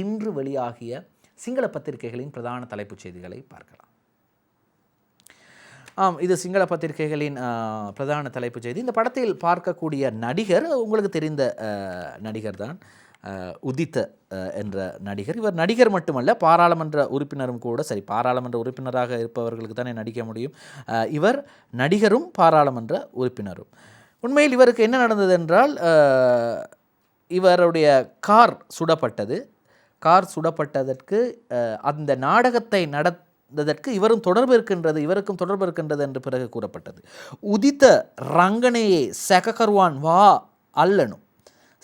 இன்று வெளியாகிய சிங்கள பத்திரிகைகளின் பிரதான தலைப்புச் செய்திகளை பார்க்கலாம். ஆம் இது சிங்கள பத்திரிகைகளின் பிரதான தலைப்புச் செய்தி. இந்த படத்தில் பார்க்கக்கூடிய நடிகர் உங்களுக்கு தெரிந்த நடிகர் தான் உதித்த என்ற நடிகர். இவர் நடிகர் மட்டுமல்ல பாராளுமன்ற உறுப்பினரும் கூட சரி பாராளுமன்ற உறுப்பினராக இருப்பவர்களுக்கு தானே நடிக்க முடியும். இவர் நடிகரும் பாராளுமன்ற உறுப்பினரும். உண்மையில் இவருக்கு என்ன நடந்தது என்றால் இவருடைய கார் சுடப்பட்டது. கார் சுடப்பட்டதற்கு அந்த நாடகத்தை நடந்ததற்கு இவரும் தொடர்பு இருக்கின்றது இவருக்கும் தொடர்பு இருக்கின்றது என்று பிறகு கூறப்பட்டது. உதித்த ரங்கனையே சககர்வான் வா அல்லனும்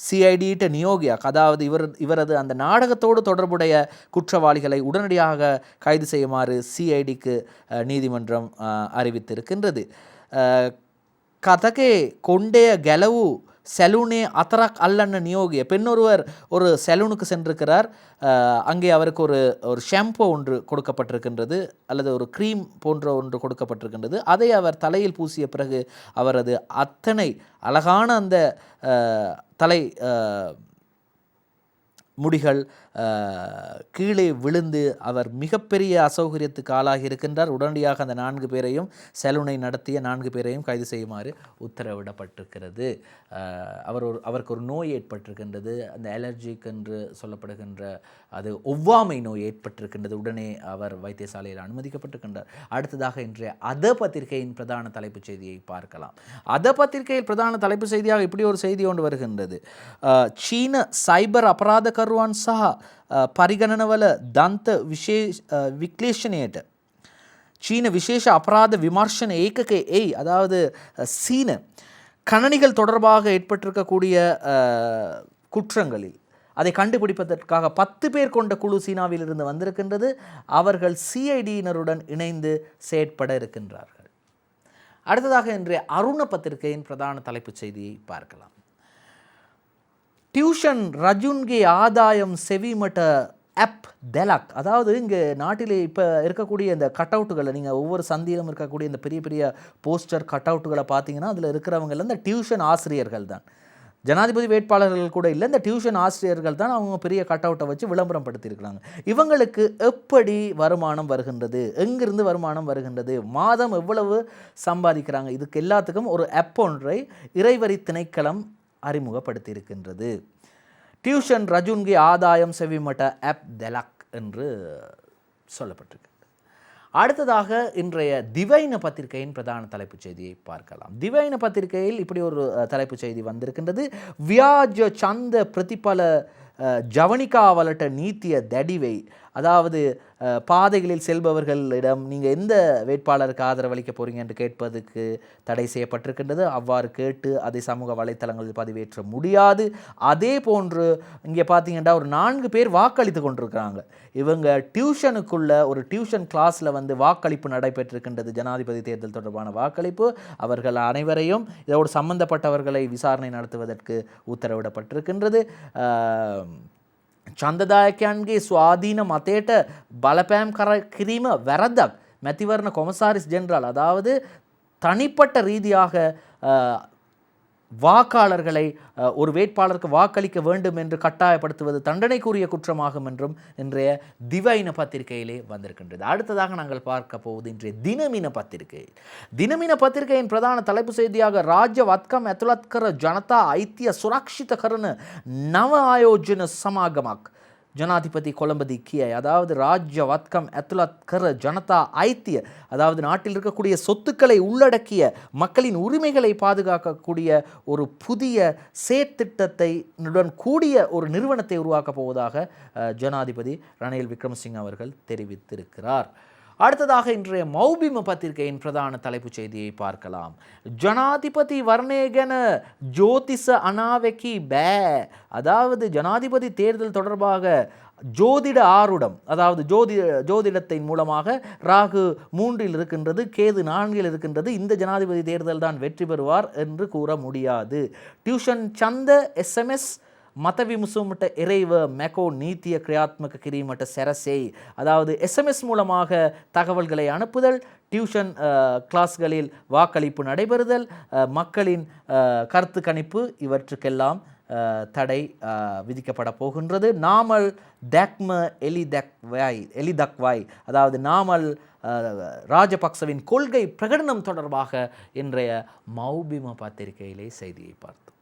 சிஐடியிட்ட நியோகியாக அதாவது இவர் இவரது அந்த நாடகத்தோடு தொடர்புடைய குற்றவாளிகளை உடனடியாக கைது செய்யுமாறு சிஐடிக்கு நீதிமன்றம் அறிவித்திருக்கின்றது. கதகே கொண்டேய கெலவு செலூனே அத்தராக் அல்லன்னு நியோகிய. பெண்ணொருவர் ஒரு செலூனுக்கு சென்றிருக்கிறார். அங்கே அவருக்கு ஒரு ஒரு ஷாம்போ ஒன்று கொடுக்கப்பட்டிருக்கின்றது அல்லது ஒரு க்ரீம் போன்ற ஒன்று கொடுக்கப்பட்டிருக்கின்றது. அதை அவர் தலையில் பூசிய பிறகு அவரது அத்தனை அழகான அந்த தலை முடிகள் கீழே விழுந்து அவர் மிகப்பெரிய அசௌகரியத்துக்கு ஆளாகி இருக்கின்றார். உடனடியாக அந்த நான்கு பேரையும் செலூனை நடத்திய நான்கு பேரையும் கைது செய்யுமாறு உத்தரவிடப்பட்டிருக்கிறது. அவர் ஒரு அவருக்கு ஒரு நோய் ஏற்பட்டிருக்கின்றது. அந்த அலர்ஜிக் என்று சொல்லப்படுகின்ற அது ஒவ்வாமை நோய் ஏற்பட்டிருக்கின்றது. உடனே அவர் வைத்தியசாலையில் அனுமதிக்கப்பட்டிருக்கின்றார். அடுத்ததாக இன்றைய அத பத்திரிகையின் பிரதான தலைப்புச் செய்தியை பார்க்கலாம். அத பத்திரிகையில் பிரதான தலைப்பு செய்தியாக இப்படி ஒரு செய்தி ஒன்று வருகின்றது. சீன சைபர் அபராத කරුවන් සහ පරිගණනවල දන්ත වික්ලේෂණයට. චීන විශේෂ அபராத விமர்சன ஏக்ககே ஏய் அதாவது சீன கணனிகள் தொடர்பாக ஏற்பட்டிருக்கக்கூடிய குற்றங்களில். அதை கண்டுபிடிப்பதற்காக பத்து பேர் கொண்ட குழு சீனாவில் இருந்து வந்திருக்கின்றது. அவர்கள் சிஐடியினருடன் இணைந்து செயற்பட இருக்கின்றார்கள். அடுத்ததாக இன்றைய அருண பத்திரிகையின் பிரதான தலைப்புச் செய்தியை பார்க்கலாம். டியூஷன் ரஜுன்கே ஆதாயம் செவிமட்ட ஆப் தெலக் அதாவது இங்கே நாட்டிலே இப்போ இருக்கக்கூடிய இந்த கட் அவுட்டுகளை நீங்கள் ஒவ்வொரு சந்தியிலும் இருக்கக்கூடிய இந்த பெரிய பெரிய போஸ்டர் கட் அவுட்டுகளை பார்த்தீங்கன்னா அதில் இருக்கிறவங்க இந்த டியூஷன் ஆசிரியர்கள் தான். ஜனாதிபதி வேட்பாளர்கள் கூட இல்லை இந்த டியூஷன் ஆசிரியர்கள் தான் அவங்க பெரிய கட் அவுட்டை வச்சு விளம்பரம் படுத்தியிருக்கிறாங்க இவங்களுக்கு எப்படி வருமானம் வருகின்றது? எங்கிருந்து வருமானம் வருகின்றது? மாதம் எவ்வளவு சம்பாதிக்கிறாங்க? இதுக்கு எல்லாத்துக்கும் ஒரு ஆப் ஒன்றை இறைவரி திணைக்களம் அறிமுகப்படுத்தியிருக்கின்றது. டியூஷன் ரஜுன்கி ஆதாயம் செவிமட்ட ஆப் தெலக் என்று சொல்லப்பட்டிருக்கு. அடுத்ததாக இன்றைய திவைன பத்திரிகையின் பிரதான தலைப்புச் செய்தியை பார்க்கலாம். திவைன பத்திரிகையில் இப்படி ஒரு தலைப்புச் செய்தி வந்திருக்கின்றது. வியாஜ சந்த பிரதிபல ஜவனிகாவலட்ட நீத்திய தடிவை அதாவது பாதைகளில் செல்பவர்களிடம் நீங்கள் எந்த வேட்பாளருக்கு ஆதரவளிக்க போகிறீங்க என்று கேட்பதுக்கு தடை செய்யப்பட்டிருக்கின்றது. அவ்வாறு கேட்டு அதை சமூக வலைத்தளங்களில் பதிவேற்ற முடியாது. அதே போன்று இங்கே பார்த்தீங்கன்னா ஒரு நான்கு பேர் வாக்களித்து கொண்டிருக்கிறாங்க. இவங்க டியூஷனுக்குள்ள ஒரு டியூஷன் கிளாஸில் வந்து வாக்களிப்பு நடைபெற்றிருக்கின்றது. ஜனாதிபதி தேர்தல் தொடர்பான வாக்களிப்பு. அவர்கள் அனைவரையும் இதோடு சம்பந்தப்பட்டவர்களை விசாரணை நடத்துவதற்கு உத்தரவிடப்பட்டிருக்கின்றது. චන්දදායකයන්ගේ ස්වාධීන මතයට බලපෑම් කර කිරීම වැරද්දක්. මැතිවරණ කොමසාරිස් ජෙනරල් අදාවද තනිපට රීදිயாக வாக்காளர்களை ஒரு வேட்பாளருக்கு வாக்களிக்க வேண்டும் என்று கட்டாயப்படுத்துவது தண்டனைக்குரிய குற்றமாகும் என்றும் இன்றைய திவ இன பத்திரிகையிலே வந்திருக்கின்றது. அடுத்ததாக நாங்கள் பார்க்க போவது இன்றைய தினமின பத்திரிகை. தினமின பத்திரிகையின் பிரதான தலைப்பு செய்தியாக ராஜ்ய வத்கம் எத்துலத்கர ஜனதா ஐத்திய சுரக்ஷித கரண நவ ஆயோஜன சமாகமாக் ஜனாதிபதி கொலம்பதி கியை அதாவது ராஜ்ய வத்கம் அத்துலத் கர ஜனதா ஐத்திய அதாவது நாட்டில் இருக்கக்கூடிய சொத்துக்களை உள்ளடக்கிய மக்களின் உரிமைகளை பாதுகாக்கக்கூடிய ஒரு புதிய செயற்திட்டத்தை கூடிய ஒரு நிறுவனத்தை உருவாக்கப் போவதாக ஜனாதிபதி ரணில் விக்ரமசிங் அவர்கள் தெரிவித்திருக்கிறார். அடுத்ததாக இன்றைய மௌபிம பத்திரிகையின் பிரதான தலைப்புச் செய்தியை பார்க்கலாம். ஜனாதிபதி வர்ணேகன ஜோதிச அனாவெக்கி பே. அதாவது ஜனாதிபதி தேர்தல் தொடர்பாக ஜோதிட ஆருடம் அதாவது ஜோதி ஜோதிடத்தின் மூலமாக ராகு மூன்றில் இருக்கின்றது கேது நான்கில் இருக்கின்றது இந்த ஜனாதிபதி தேர்தல் தான் வெற்றி பெறுவார் என்று கூற முடியாது. டியூஷன் சந்த எஸ்எம்எஸ் மத விமுசமிட்ட එරෙහිව මැකෝ நீத்திய கிரியாத்மக කිරීමට සැරසෙයි. அதாவது எஸ்எம்எஸ் மூலமாக தகவல்களை அனுப்புதல் டியூஷன் கிளாஸ்களில் வாக்களிப்பு நடைபெறுதல் மக்களின் கருத்து கணிப்பு இவற்றுக்கெல்லாம் தடை விதிக்கப்பட போகின்றது நாமல் தக்ம எலி தக்வாய் எலி அதாவது நாமல் ராஜபக்சவின் கொள்கை பிரகடனம் தொடர்பாக இன்றைய மௌபிம பத்திரிகையிலே செய்தியை பார்த்தோம்